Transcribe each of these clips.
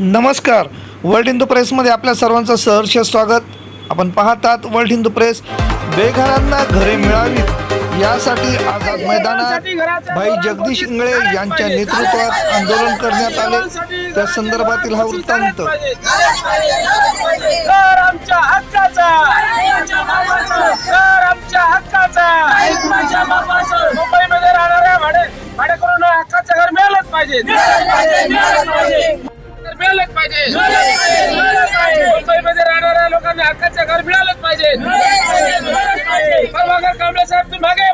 नमस्कार. वर्ल्ड हिंदू प्रेसमध्ये आपल्या सर्वांचं सहर्ष स्वागत. आपण पाहतात वर्ल्ड हिंदू प्रेस बेघरांना घरे मिळावीत. यासाठी आझाद मैदानात भाई जगदीश इंगळे यांच्या नेतृत्वात आंदोलन करण्यात आले. त्या संदर्भातील हा वृत्तांत. मुंबईमध्ये राहणाऱ्या भाडे भाडेकरूंना हक्काचं घर मिळालंच पाहिजे. पाहिजे. मुंबईमध्ये राहणाऱ्या लोकांना हक्काचं घर मिळालंच पाहिजे. प्रभाकर कांबळे साहेब तुम्ही मागे.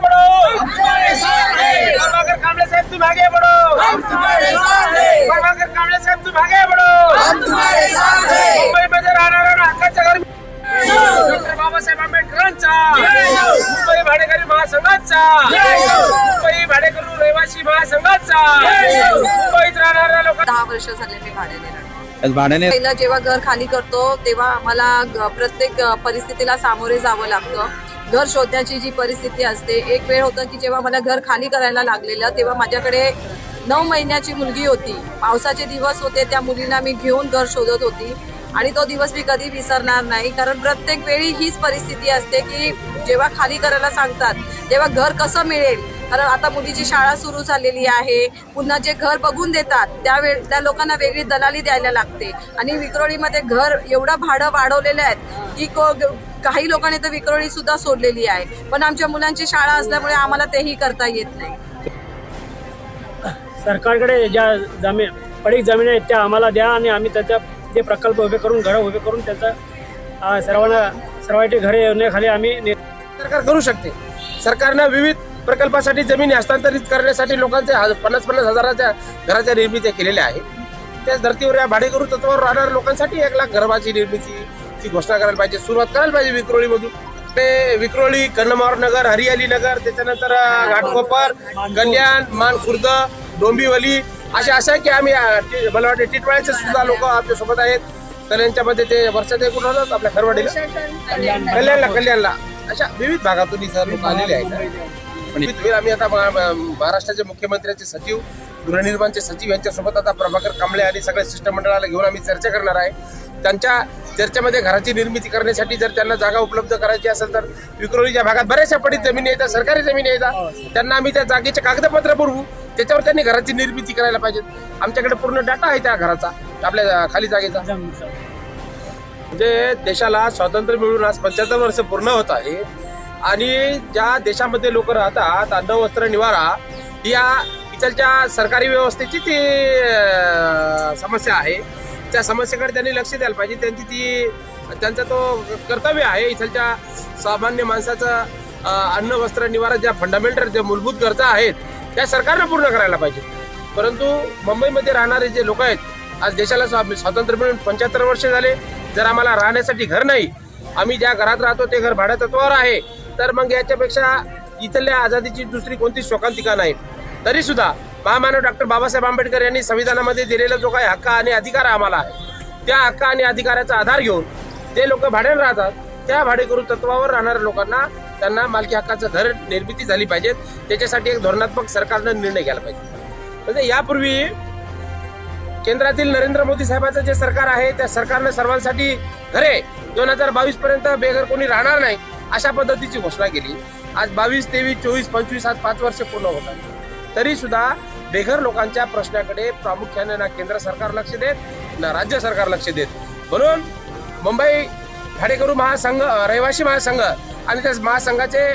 मुंबई भाडेकरी महासंघाचा मुंबई भाडेकरू रहिवासी महासंघाचा मुंबईत राहणाऱ्या लोकांना दहा वर्ष झाले मी भाड्याने राहते भाड्याने पहिलं जेव्हा घर खाली करतो तेव्हा आम्हाला ग- प्रत्येक अ, परिस्थितीला सामोरे जावं लागतं. घर शोधण्याची जी परिस्थिती असते एक वेळ होतं की जेव्हा मला घर खाली करायला लागलेलं तेव्हा माझ्याकडे नऊ महिन्याची मुलगी होती. पावसाचे दिवस होते त्या मुलीला मी घेऊन घर शोधत होती. आणि तो दिवस मी कधी विसरणार नाही. कारण प्रत्येक वेळी हीच परिस्थिती असते की जेव्हा खाली करायला सांगतात तेव्हा घर कसं मिळेल? कारण आता मुलीची शाळा सुरू झालेली आहे. पुन्हा जे घर बघून देतात त्यावेळ त्या लोकांना वेगळी दलाली द्यायला लागते. आणि विक्रोळीमध्ये घर एवढं भाडं वाढवलेलं आहे की को काही लोकांनी तर विक्रोळी सुद्धा सोडलेली आहे. पण आमच्या मुलांची शाळा असल्यामुळे आम्हाला तेही करता येत नाही. सरकारकडे ज्या जमीन पडीक जमीन आहेत त्या आम्हाला द्या आणि आम्ही त्याच्या जे प्रकल्प उभे करून घरं उभे करून त्यांचा सर्वांना सर्वांची घरे योजनेखाली आम्ही सरकार करू शकते. सरकारनं विविध प्रकल्पासाठी जमिनी हस्तांतरित करण्यासाठी लोकांचे पन्नास पन्नास हजाराच्या घराच्या निर्मिती केलेल्या आहेत. त्याच धर्तीवर या भाडेकरू तत्वावर राहणाऱ्या लोकांसाठी एक लाख घरबाची निर्मितीची घोषणा करायला पाहिजे. सुरुवात करायला पाहिजे विक्रोळीमधून. ते विक्रोळी कन्नमार नगर हरियाली नगर त्याच्यानंतर घाटकोपर कल्याण मानखुर्द डोंबिवली असे असं आहे की आम्ही मला वाटते टिटवाळ्याचे सुद्धा लोक आमच्यासोबत आहेत. तर यांच्यामध्ये ते वर्षात एक कुठं होतात आपल्या खरवाडीला कल्याणला. कल्याणला अशा विविध भागातून इथं लोक आलेले आहेत. आम्ही आता महा- महा- महाराष्ट्राचे मुख्यमंत्र्यांचे सचिव गृहनिर्माणचे सचिव यांच्यासोबत आता प्रभाकर कांबळे आणि सगळ्या शिष्टमंडळाला घेऊन आम्ही चर्चा करणार आहे. त्यांच्या चर्चेमध्ये घराची निर्मिती करण्यासाठी जर त्यांना जागा उपलब्ध करायची असेल तर विक्रोळीच्या भागात बऱ्याचशा पडीत जमिनी येतात सरकारी जमिनी येतात. त्यांना आम्ही त्या जागेचे कागदपत्र पुरवू. त्याच्यावर त्यांनी घराची निर्मिती करायला पाहिजेत आमच्याकडे पूर्ण डाटा आहे त्या घराचा आपल्या खाली जागेचा. म्हणजे देशाला स्वातंत्र्य मिळून आज पंच्याहत्तर वर्ष पूर्ण होत आहे. आणि ज्या देशामध्ये लोक राहतात अन्न वस्त्र निवारा या इथलच्या सरकारी व्यवस्थेची ती समस्या आहे. त्या समस्येकडे त्यांनी लक्ष द्यायला पाहिजे. त्यांची ती त्यांचा तो कर्तव्य आहे इथलच्या सामान्य माणसाचं अन्न वस्त्र निवारा ज्या फंडामेंटल ज्या मूलभूत गरजा आहेत त्या सरकारनं पूर्ण करायला पाहिजे. परंतु मुंबईमध्ये राहणारे जे लोक आहेत आज देशाला स्वा- स्वातंत्र्य मिळून पंच्याहत्तर वर्ष झाले जर आम्हाला राहण्यासाठी घर नाही आम्ही ज्या घरात राहतो ते घर भाड्या तत्वावर आहे तर मग याच्यापेक्षा इथल्या आझादीची दुसरी कोणती शोकांतिका नाही. तरी सुद्धा महामानव डॉक्टर बाबासाहेब आंबेडकर यांनी संविधानामध्ये दिलेला जो काही हक्क आणि अधिकार आम्हाला आहे त्या हक्क आणि अधिकाराचा आधार घेऊन जे लोक भाड्याने राहतात त्या भाडेकरू तत्वावर राहणाऱ्या लोकांना त्यांना मालकी हक्काचं घर निर्मिती झाली पाहिजे त्याच्यासाठी एक धोरणात्मक सरकारनं निर्णय घ्यायला पाहिजे. म्हणजे यापूर्वी केंद्रातील नरेंद्र मोदी साहेबांचं जे सरकार आहे त्या सरकारनं सर्वांसाठी घरे दोन हजार बावीस पर्यंत बेघर कोणी राहणार नाही अशा पद्धतीची घोषणा केली. आज बावीस तेवीस चोवीस पंचवीस आज पाच वर्ष पूर्ण होतात तरी सुद्धा बेघर लोकांच्या प्रश्नाकडे प्रामुख्याने ना केंद्र सरकार लक्ष देत ना राज्य सरकार लक्ष देत. म्हणून मुंबई भाडेकरू महासंघ रहिवासी महासंघ आणि त्या महासंघाचे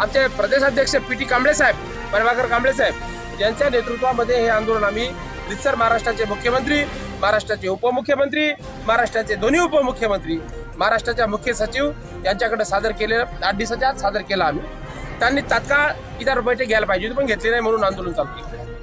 आमचे प्रदेशाध्यक्ष पी टी कांबळे साहेब प्रभाकर कांबळे साहेब यांच्या नेतृत्वामध्ये हे आंदोलन आम्ही रितसर महाराष्ट्राचे मुख्यमंत्री महाराष्ट्राचे उपमुख्यमंत्री महाराष्ट्राचे दोन्ही उपमुख्यमंत्री महाराष्ट्राच्या मुख्य सचिव यांच्याकडे सादर केलेलं आठ दिवसाच्या आत सादर केलं आम्ही. त्यांनी तात्काळ इतर बैठक घ्यायला पाहिजे पण घेतली नाही म्हणून आंदोलन चालू केलं.